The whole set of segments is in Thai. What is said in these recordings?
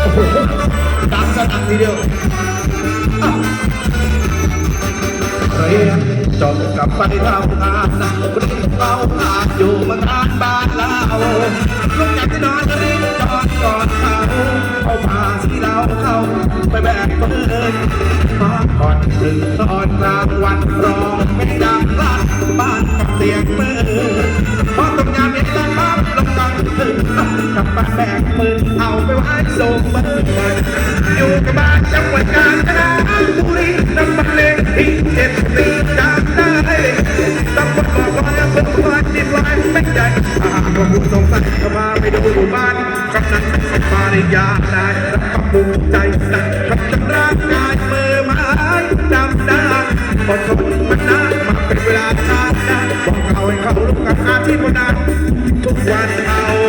โอ้โหดังสนั่นทีเดียวเรียนจบกลับไปทำงานนะเรียนเราหาอยู่มาทานบ้านเราลูกอยากที่นอนจะรีบจอดก่อนเขาเอาผ้าสีเราเข้าไปแบกปืนมาก่อนถึงตอนกลางวันร้องไม่ดังลั่นบ้านกับเสียงมือ แบกปืนเอาไปไว้ส่งมืออยู่กับบ้านจังหวัดกาญจนบุรีน้ำมันเลงที่เจ็ดปีจำได้ตำบลบอกว่าเพิ่งวานดินลายไม่ใหญ่ถ้าหากว่าคุณสงสัยก็มาไปดูหมู่บ้านกำนันสปาริยาได้รับความภูมิใจนะกับจำร่างกายมือไม้จำได้บทนมันนะมาเป็นเวลาชานบอกเขาให้เขาลุกกับอาชีพคนนั้นทุกวันเอา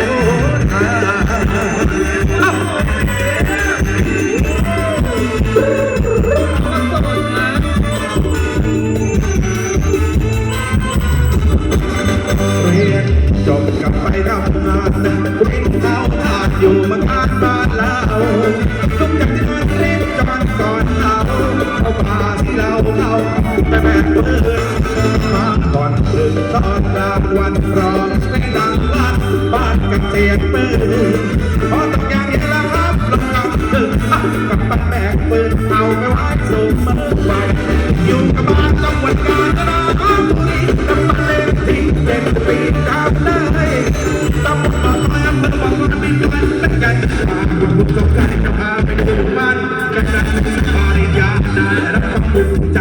ถึงตอนกลางวันรองให้ดังลั่นบ้านกับเสียงปืนพอต้องอย่างนี้ละครับลงกำถึงกับบ้านแบกปืนเอาไปไว้สูงมือไว้อยู่กับบ้านจังวัดกาญจนบุรีน้ำมันเลงที่เจ็ดปีจำได้ตำบลบอกว่าอำเภอบอกว่ามีจังหวัดเป็นกันหากคุณผู้ชมใจจะพาไปดูบ้านกันนะปาริยาได้รับความภูมิใจ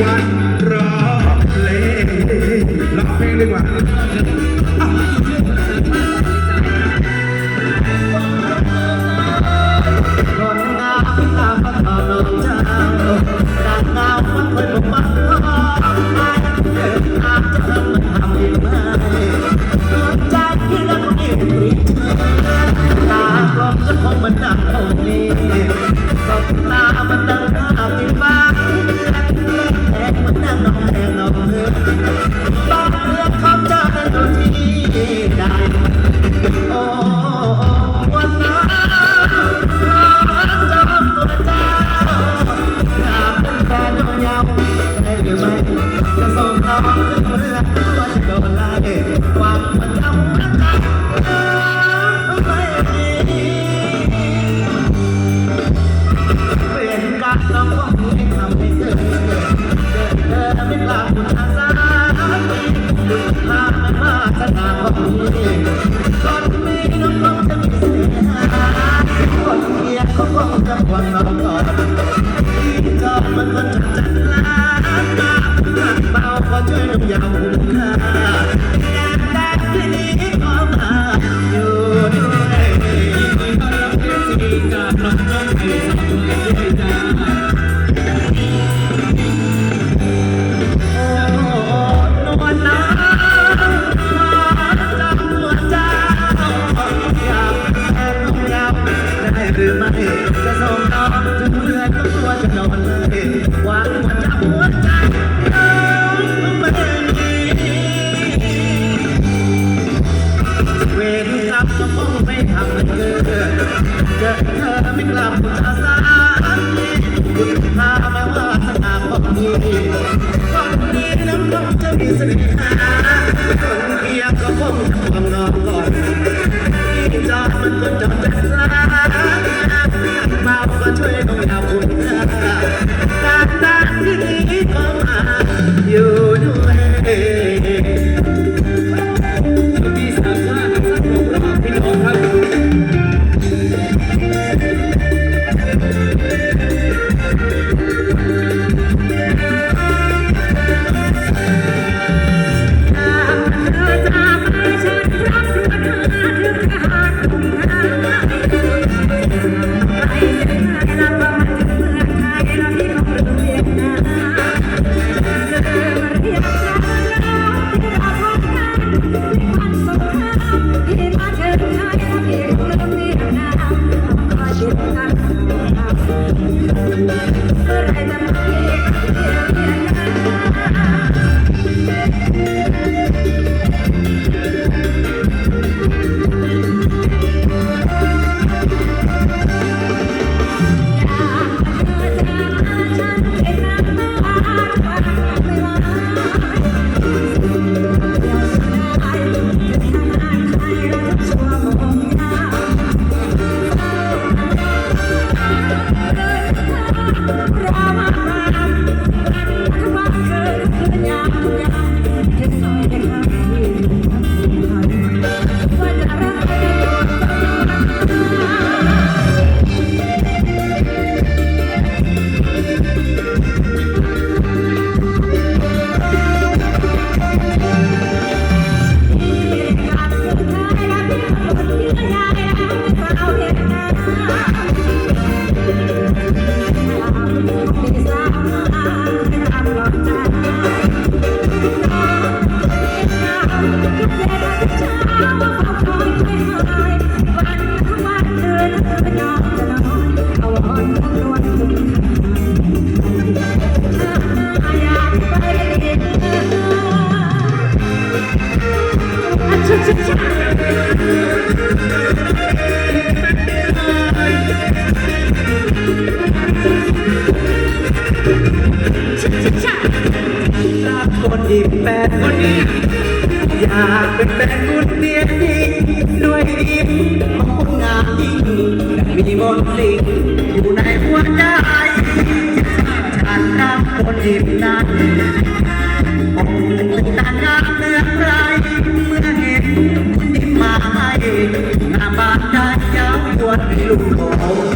วันรอเพลงร้องเพลงดีกว่า จะส่งน้องขึ้นรือว่าจะโดนไล่หวังมันทำให้ใจไม่ดีเป็นการน้องของให้ทำให้เกิดเกิดเธอไม่กล้าคุณอาสาคุณพาไม่มานามของนี้ก่อนมีน้องคงจะมีเสียคนเกียรเขาคงจะหวังน้อง กรรมก็คงไม่ทำเกินเกิดเธอไม่กลับคุณอาสาคุณพามาว่าสนาของพี่ก่อนนี้น้ำคงจะมีเสน่หาคนเพียงก็คงจะฟังนอนก่อนที่จอมันก็จะเป็น อยากเป็นแฟนคุณเตี้ยดีด้วยดีของคุนงามยิ่งมีมนต์สิงอยู่ในหัวใจฉันรักคนยิ้มนั้นองค์ตางามเมื่อไรเมื่อเห็นคุณยิ้มมาให้งามบานใจยาวปวดลูกโป่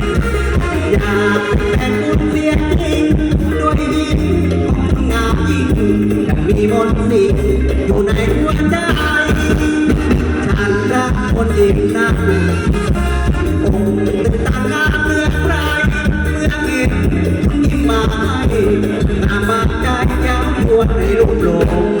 อยากเป็นคุณเสียจริงด้วยดีของงามยิ่งจะมีมนต์สิอยู่ในหัวใจ ฉันรักคนเองนะองค์ตึงตางามเมื่อไรเมื่อเงินยิ้มมาให้งามมาใจเจ้าควดให้รูปหลง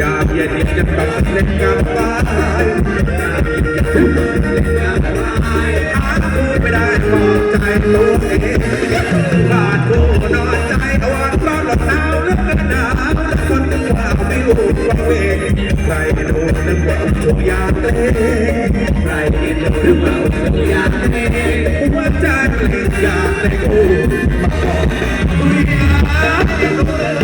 ยามเย็นยังต้องเล่นกับไฟเล่นกับไฟอาคูไม่ได้ขอบใจตัวเองขาดกูนอนใจอวันร้อนหลบหนาวเลือกหนาวแต่คนนึกว่าไม่รู้ว่าเวรใครดูนึกว่าช่วยามเต้ใครดูนึกว่าช่วยามเต้หัวใจเล่นยามเต้กูมาบอกเรียนรู้